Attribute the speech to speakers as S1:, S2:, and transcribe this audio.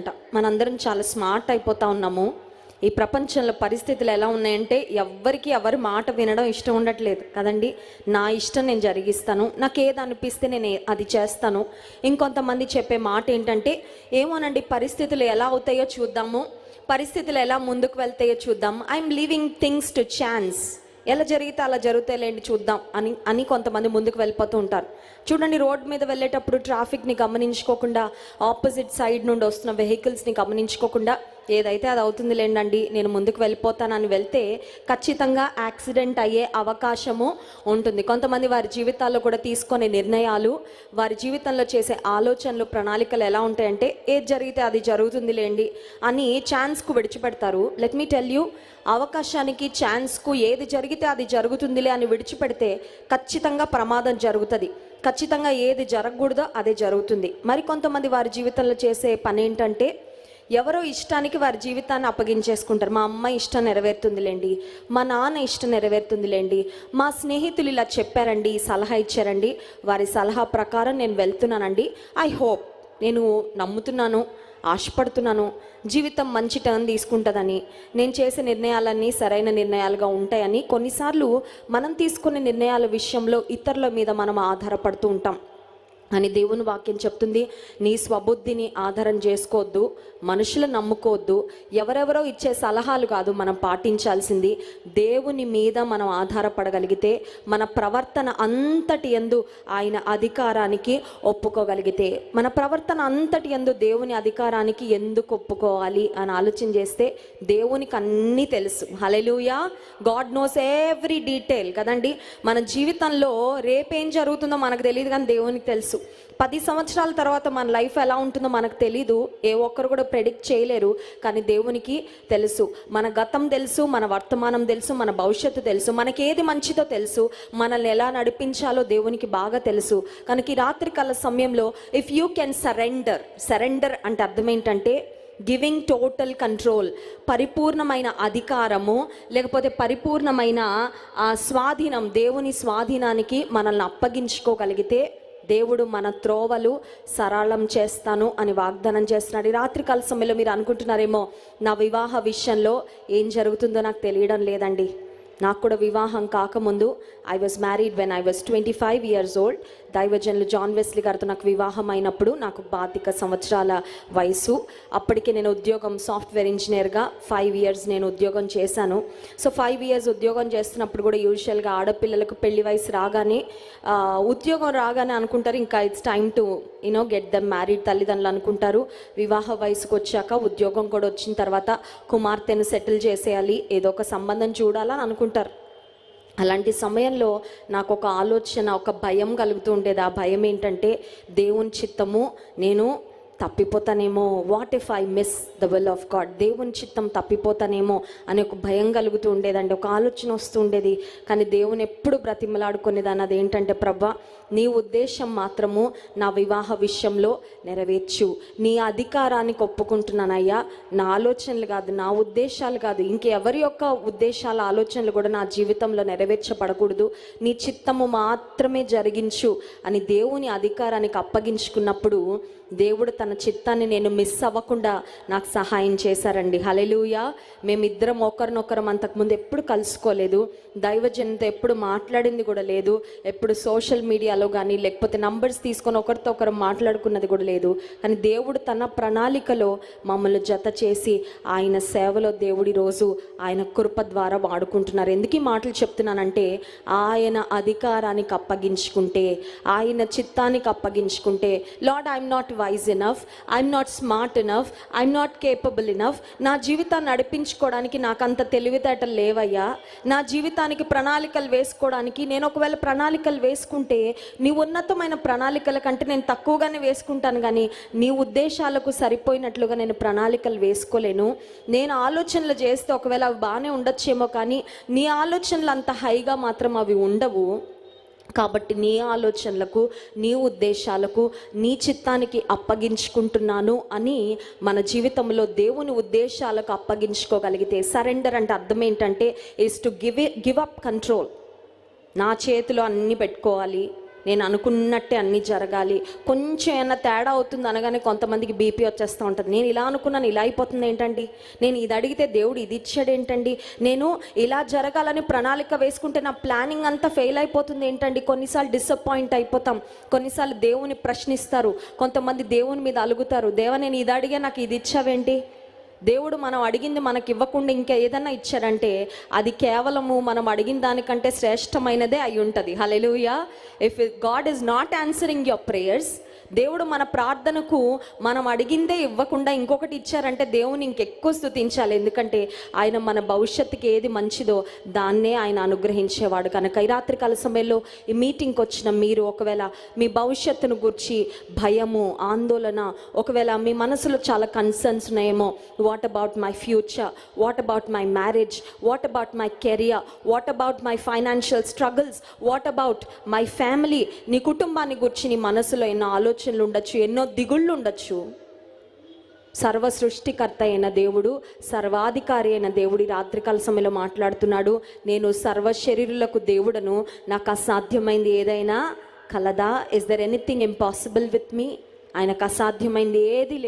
S1: అంట. మనందరం చాలా స్మార్ట్ అయిపోతా ఉన్నాము. ఈ ప్రపంచంలో పరిస్థితులు ఎలా ఉన్నాయంటే ఎవ్వరికి ఎవరి మాట వినడం ఇష్టం ఉండట్లేదు. కదండి? నా ఇష్టం నేను జరిగిస్తాను. నాకు ఏది అనిపిస్తే నేను అది చేస్తాను. ఇంకొంతమంది చెప్పే మాట ఏంటంటే ఏమోనండి పరిస్థితులు ఎలా అవుతాయో చూద్దాము. పరిస్థితులు ఎలా ముందుకు వెళ్తాయో చూద్దాం I'm leaving things to chance ఎలా జరిగితే అలా జరుగుతాయిలేండి చూద్దాం అని అని కొంతమంది ముందుకు వెళ్ళిపోతూ ఉంటారు. చూడండి రోడ్ మీద వెళ్ళేటప్పుడు ట్రాఫిక్ని గమనించుకోకుండా ఆపోజిట్ సైడ్ నుండి వస్తున్న వెహికల్స్ని గమనించుకోకుండా ఏదైతే అది అవుతుంది లేండి నేను ముందుకు వెళ్ళిపోతానని వెళ్తే ఖచ్చితంగా యాక్సిడెంట్ అయ్యే అవకాశము ఉంటుంది. కొంతమంది వారి జీవితాల్లో కూడా తీసుకునే నిర్ణయాలు వారి జీవితంలో చేసే ఆలోచనలు ప్రణాళికలు ఎలా ఉంటాయంటే ఏది జరిగితే అది జరుగుతుంది లేండి అని ఛాన్స్కు విడిచిపెడతారు. లెట్ మీ టెల్ యూ అవకాశానికి ఛాన్స్కు ఏది జరిగితే అది జరుగుతుందిలే అని విడిచిపెడితే ఖచ్చితంగా ప్రమాదం జరుగుతుంది. ఖచ్చితంగా ఏది జరగకూడదో అదే జరుగుతుంది. మరి కొంతమంది వారి జీవితంలో చేసే పని ఏంటంటే ఎవరో ఇష్టానికి వారి జీవితాన్ని అప్పగించేసుకుంటారు. మా అమ్మ ఇష్టం నెరవేరుతుందిలేండి. మా నాన్న ఇష్టం నెరవేరుతుందిలేండి. మా స్నేహితులు ఇలా చెప్పారండి సలహా ఇచ్చారండి. వారి సలహా ప్రకారం నేను వెళ్తున్నానండి. ఐ హోప్ నేను నమ్ముతున్నాను ఆశపడుతున్నాను. జీవితం మంచి టర్న్ తీసుకుంటుందని నేను చేసే నిర్ణయాలన్నీ సరైన నిర్ణయాలుగా ఉంటాయని కొన్నిసార్లు మనం తీసుకునే నిర్ణయాల విషయంలో ఇతరుల మీద మనం ఆధారపడుతూ ఉంటాం. అని దేవుని వాక్యం చెప్తుంది. నీ స్వబుద్ధిని ఆధారం చేసుకోవద్దు మనుషులు నమ్ముకోవద్దు ఎవరెవరో ఇచ్చే సలహాలు కాదు మనం పాటించాల్సింది. దేవుని మీద మనం ఆధారపడగలిగితే మన ప్రవర్తన అంతటి ఎందు ఆయన అధికారానికి ఒప్పుకోగలిగితే మన ప్రవర్తన అంతటి ఎందు దేవుని అధికారానికి ఎందుకు ఒప్పుకోవాలి అని ఆలోచన చేస్తే దేవునికి అన్నీ తెలుసు. Hallelujah God knows every detail కదండి. మన జీవితంలో రేపేం జరుగుతుందో మనకు తెలియదు కానీ దేవునికి తెలుసు. పది సంవత్సరాల తర్వాత మన లైఫ్ ఎలా ఉంటుందో మనకు తెలీదు. ఏ ఒక్కరు కూడా ప్రెడిక్ట్ చేయలేరు. కానీ దేవునికి తెలుసు. మన గతం తెలుసు మన వర్తమానం తెలుసు మన భవిష్యత్తు తెలుసు మనకి ఏది మంచిదో తెలుసు మనల్ని ఎలా నడిపించాలో దేవునికి బాగా తెలుసు. కనుక ఈ రాత్రి కాల సమయంలో if you can surrender surrender అంటే అర్థం ఏంటంటే గివింగ్ టోటల్ కంట్రోల్ పరిపూర్ణమైన అధికారము లేకపోతే పరిపూర్ణమైన ఆ, స్వాధీనం దేవుని స్వాధీనానికి మనల్ని అప్పగించుకోగలిగితే దేవుడు మన త్రోవలు సరళం చేస్తాను అని వాగ్దానం చేస్తున్నాడు. ఈ రాత్రికాల సమయంలో మీరు అనుకుంటున్నారేమో నా వివాహ విషయంలో ఏం జరుగుతుందో నాకు తెలియడం లేదండి. నాకు కూడా వివాహం కాకముందు I was married when I was twenty five years old దైవజనులు జాన్ వెస్లీ గారితో నాకు వివాహం అయినప్పుడు నాకు బాధిక సంవత్సరాల వయసు. అప్పటికి నేను ఉద్యోగం సాఫ్ట్వేర్ ఇంజనీర్గా ఫైవ్ ఇయర్స్ నేను ఉద్యోగం చేశాను. సో ఫైవ్ ఇయర్స్ ఉద్యోగం చేస్తున్నప్పుడు కూడా యూజువల్గా ఆడపిల్లలకు పెళ్ళి వయసు రాగానే ఉద్యోగం రాగానే అనుకుంటారు ఇంకా it's time to you know get them married తల్లిదండ్రులు అనుకుంటారు. వివాహ వయసుకు వచ్చాక ఉద్యోగం కూడా వచ్చిన తర్వాత కుమార్తెను సెటిల్ చేసేయాలి ఏదో ఒక సంబంధం చూడాలని అనుకుంటారు. అలాంటి సమయంలో నాకు ఒక ఆలోచన ఒక భయం కలుగుతూ ఉండేది. ఆ భయం ఏంటంటే దేవుని చిత్తము నేను తప్పిపోతానేమో. What if I miss the will of God దేవుని చిత్తం తప్పిపోతానేమో అని ఒక భయం కలుగుతూ ఉండేదండి. ఒక ఆలోచన వస్తూ ఉండేది. కానీ దేవుని ఎప్పుడు బ్రతిమలాడుకునేదాన్ని? అది ఏంటంటే ప్రభా నీ ఉద్దేశం మాత్రము నా వివాహ విషయంలో నెరవేర్చు. నీ అధికారానికి ఒప్పుకుంటున్నానయ్యా. నా ఆలోచనలు కాదు నా ఉద్దేశాలు కాదు. ఇంకెవరి యొక్క ఉద్దేశాల ఆలోచనలు కూడా నా జీవితంలో నెరవేర్చబడకూడదు. నీ చిత్తము మాత్రమే జరిగించు అని దేవుని అధికారానికి అప్పగించుకున్నప్పుడు దేవుడు తన చిత్తాన్ని నేను మిస్ అవ్వకుండా నాకు సహాయం చేశారండి. హలెలూయ మేమిద్దరం ఒకరినొకరం అంతకుముందు ఎప్పుడు కలుసుకోలేదు. దైవజనంతో ఎప్పుడు మాట్లాడింది కూడా లేదు. ఎప్పుడు సోషల్ మీడియాలో కానీ లేకపోతే నంబర్స్ తీసుకొని ఒకరితో ఒకరు మాట్లాడుకున్నది కూడా లేదు. కానీ దేవుడు తన ప్రణాళికలో మమ్మల్ని జత చేసి ఆయన సేవలో దేవుడి రోజు ఆయన కృప ద్వారా వాడుకుంటున్నారు. ఎందుకు ఈ మాటలు చెప్తున్నానంటే ఆయన అధికారానికి అప్పగించుకుంటే ఆయన చిత్తానికి అప్పగించుకుంటే Lord I'm not wise enough I'm not smart enough I'm not capable enough నా జీవితాన్ని నడిపించుకోవడానికి నాకు అంత తెలివితేటలు లేవయ్యా. నా జీవితానికి ప్రణాళికలు వేసుకోవడానికి నేను ఒకవేళ ప్రణాళికలు వేసుకుంటే నీ ఉన్నతమైన ప్రణాళికల కంటే నేను తక్కువగానే వేసుకుంటాను కానీ నీ ఉద్దేశాలకు సరిపోయినట్లుగా నేను ప్రణాళికలు వేసుకోలేను. నేను ఆలోచనలు చేస్తే ఒకవేళ అవి బాగానే ఉండొచ్చేమో కానీ నీ ఆలోచనలు అంత హైగా మాత్రం అవి ఉండవు. కాబట్టి నీ ఆలోచనలకు నీ ఉద్దేశాలకు నీ చిత్తానికి అప్పగించుకుంటున్నాను అని మన జీవితంలో దేవుని ఉద్దేశాలకు అప్పగించుకోగలిగితే సరెండర్ అంటే అర్థం ఏంటంటే is to give give up control నా చేతిలో అన్నీ పెట్టుకోవాలి. నేను అనుకున్నట్టే అన్నీ జరగాలి. కొంచెం ఏమైనా తేడా అవుతుంది అనగానే కొంతమందికి బీపీ వచ్చేస్తూ ఉంటుంది. నేను ఇలా అనుకున్నాను ఇలా అయిపోతుంది ఏంటండి? నేను ఇది అడిగితే దేవుడు ఇది ఇచ్చాడు ఏంటండి? నేను ఇలా జరగాలని ప్రణాళిక వేసుకుంటే నా ప్లానింగ్ అంతా ఫెయిల్ అయిపోతుంది ఏంటండి? కొన్నిసార్లు డిసప్పాయింట్ అయిపోతాం. కొన్నిసార్లు దేవుని ప్రశ్నిస్తారు. కొంతమంది దేవుని మీద అలుగుతారు. దేవ నేను ఇది అడిగే నాకు ఇది ఇచ్చావేంటి? దేవుడు మనం అడిగింది మనకి ఇవ్వకుండా ఇంకా ఏదన్నా ఇచ్చారంటే అది కేవలము మనం అడిగిన దానికంటే శ్రేష్టమైనదే అయి ఉంటుంది. Hallelujah if God is not answering your prayers దేవుడు మన ప్రార్థనకు మనం అడిగిందే ఇవ్వకుండా ఇంకొకటి ఇచ్చారంటే దేవుని ఇంకెక్కువ స్థుతించాలి. ఎందుకంటే ఆయన మన భవిష్యత్తుకి ఏది మంచిదో దాన్నే ఆయన అనుగ్రహించేవాడు. కనుక ఈ రాత్రికాల సమయంలో ఈ మీటింగ్కి వచ్చిన మీరు ఒకవేళ మీ భవిష్యత్తును గురించి భయము ఆందోళన ఒకవేళ మీ మనసులో చాలా కన్సర్న్స్ ఉన్నాయేమో what about my future what about my marriage what about my career what about my financial struggles what about my family నీ కుటుంబాన్ని గురించి నీ మనసులో ఎన్నో ఆలోచనలు ఉండొచ్చు ఎన్నో దిగుళ్ళు ఉండొచ్చు. సర్వ సృష్టికర్త అయిన దేవుడు సర్వాధికారి అయిన దేవుడి రాత్రికాల సమయంలో మాట్లాడుతున్నాడు. నేను సర్వ శరీరులకు దేవుడను నాకు అసాధ్యమైంది ఏదైనా కలదా? Is there anything impossible with me ఆయనకు అసాధ్యమైంది ఏది